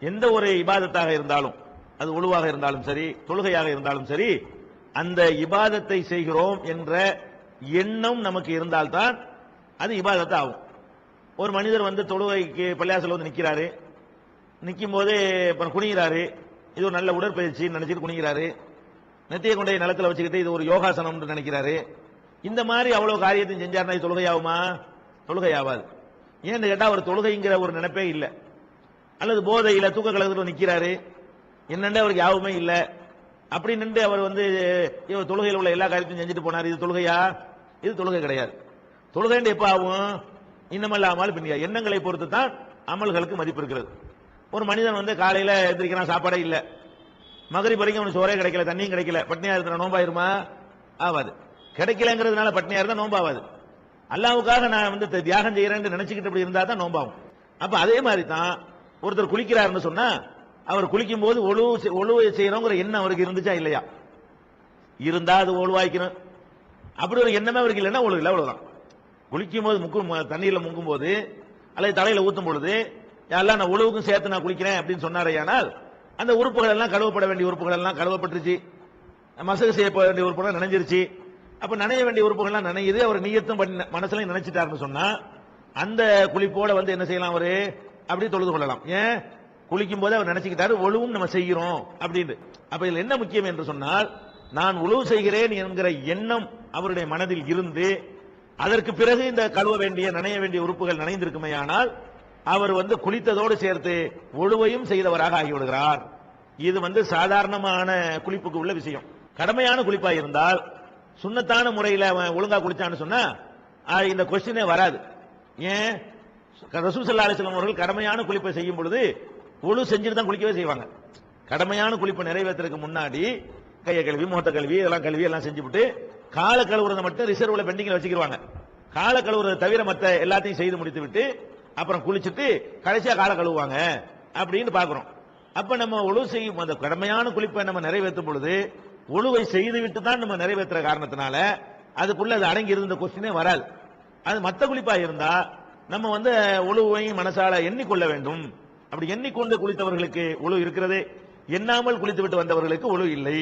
எந்த ஒரு இபாதத்தாக இருந்தாலும் அது உழுவாக இருந்தாலும் சரி தொழுகையாக இருந்தாலும் சரி அந்த இபாதத்தை செய்கிறோம் என்ற எண்ணம் நமக்கு இருந்தால்தான் அது இபாதத்தை ஆகும் ஒரு மனிதர் வந்து தொழுகைக்கு பள்ளியாசல வந்து நிற்கிறாரு நிற்கும் போது குனிகிறாரு இது ஒரு நல்ல உடற்பயிற்சி நினைச்சிட்டு குனிகிறாரு நெத்திய கொண்டே நிலத்தில் வச்சுக்கிட்டு இது ஒரு யோகாசனம்னு நினைக்கிறாரு. இந்த மாதிரி அவ்வளவு காரியத்தையும் செஞ்சார்னா இது தொழுகையாகுமா? ஆகாது ஏன்னு கேட்டால் அவர் தொழுகைங்கிற ஒரு நினைப்பே இல்லை. அல்லது போதையில தூக்க கலகத்துல நிற்கிறாரு என்னண்டே அவருக்கு யாவுமே இல்லை. அப்படி நின்று அவர் வந்து இவர் தொழுகையில் உள்ள எல்லா காரியத்தையும் செஞ்சுட்டு போனார். இது தொழுகையா? இது தொழுகை கிடையாது. தொழுகைன்னு எப்போ ஆகும்? இன்னமல்லாமல் பின்னியா? எண்ணங்களை பொறுத்து தான் அமல்களுக்கு மதிப்பு இருக்கிறது. ஒரு மனிதன் வந்து காலையில் எந்திரிக்கிறான் சாப்பாடே இல்லை. மகரி வரைக்கும் அவனுக்கு சோறே கிடைக்கல தண்ணியும் கிடைக்கல. பட்னியா இருக்கிற நோம்பாயிருமா? ஆவாது. கிடைக்கலங்கிறதுனால பட்னியா இருந்தால் நோம்பாவாது. அல்லாவுக்காக நான் வந்து தியாகம் செய்கிறேன்னு நினைச்சுக்கிட்டு அப்படி இருந்தால் தான் நோம்பாகும். அப்போ அதே மாதிரி தான் ஒருத்தர் குளிக்கிறாருன்னு சொன்னா அவர் குளிக்கும் போது ஒழுவு செய்- ஒழுவை செய்யறோங்கிற எண்ணம் அவருக்கு இருந்துச்சா இல்லையா? இருந்தா அது ஒழுவாய்க்கணும். அப்படி ஒரு எண்ணமே அவருக்கு இல்லைன்னா ஒழுவு இல்லை அவ்வளவுதான். குளிக்கும் போது முக்கும் மு- தண்ணீர்ல முங்கும் போது அல்லது தலையில ஊத்தும் பொழுது எல்லாம் நான் ஒழுவுக்கும் சேர்த்து நான் குளிக்கிறேன் அப்படின்னு சொன்னாரேயானால் அந்த உறுப்புகள் எல்லாம் கழுவப்பட வேண்டிய உறுப்புகள் எல்லாம் கழுவப்பட்டுருச்சு. மசகு செய்யப்பட வேண்டிய உறுப்புகள் நனைஞ்சிருச்சு. அப்ப நனைய வேண்டிய உறுப்புகள்லாம் நினையுது நனையுது. அவர் நீயத்தும் மனசுல நினைச்சிட்டாருன்னு சொன்னா அந்த குளிப்போட வந்து என்ன செய்யலாம் அவரு? அப்படி தொழுது கொள்ளலாம். ஏன்? குளிக்கும் போது அவர் நினைச்சுக்கிட்டாரு ஒழுவும் நம்ம செய்கிறோம். அப்படின்னு அப்ப இதுல என்ன முக்கியம் என்று சொன்னால் நான் உழவு செய்கிறேன் என்கிற எண்ணம் அவருடைய மனதில் இருந்து அதற்கு பிறகு இந்த கழுவ வேண்டிய நனைய வேண்டிய உறுப்புகள் நனைந்திருக்குமேயானால் அவர் வந்து குளித்ததோடு சேர்த்து ஒழுவையும் செய்தவராக ஆகிவிடுகிறார். இது வந்து சாதாரணமான குளிப்புக்கு உள்ள விஷயம். கடமையான குளிப்பா இருந்தால் சுண்ணத்தான முறையில் அவன் ஒழுங்கா குளிச்சான்னு சொன்னா இந்த கொஸ்டினே வராது. ஏன்? ரசூல் ஸல்லல்லாஹு அலிஸ்லாம் அவர்கள் கடமையான குளிப்பை செய்யும் பொழுது ஒழு செஞ்சுட்டு தான் குளிக்கவே செய்வாங்க. கடமையான குளிப்பை நிறைவேற்றுறதுக்கு முன்னாடி கையை கழுவி முகத்தை கழுவி இதெல்லாம் கழுவி எல்லாம் செஞ்சுவிட்டு கால கழுவுறதை மட்டும் ரிசர்வ்ல பெண்டிங்ல வச்சுக்கிடுவாங்க காலை கழுவுறதை தவிர மற்ற எல்லாத்தையும் செய்து முடித்து விட்டு அப்புறம் குளிச்சுட்டு கடைசியா காலை கழுவுவாங்க அப்படின்னு பாக்குறோம் அப்ப நம்ம ஒழு செய்யும் அந்த கடமையான குளிப்பை நம்ம நிறைவேற்றும் பொழுது ஒழுவை செய்து விட்டு தான் நம்ம நிறைவேற்றுற காரணத்தினால அதுக்குள்ள அது அடங்கி இருந்த கொஸ்டினே வராது. அது மத்த குளிப்பா இருந்தா நம்ம வந்து ஒழுவை மனசால எண்ணிக்கொள்ள வேண்டும். அப்படி எண்ணிக்கொண்டு குளித்தவர்களுக்கு ஒழு இருக்கிறது. எண்ணாமல் குளித்து விட்டு வந்தவர்களுக்கு ஒழு இல்லை.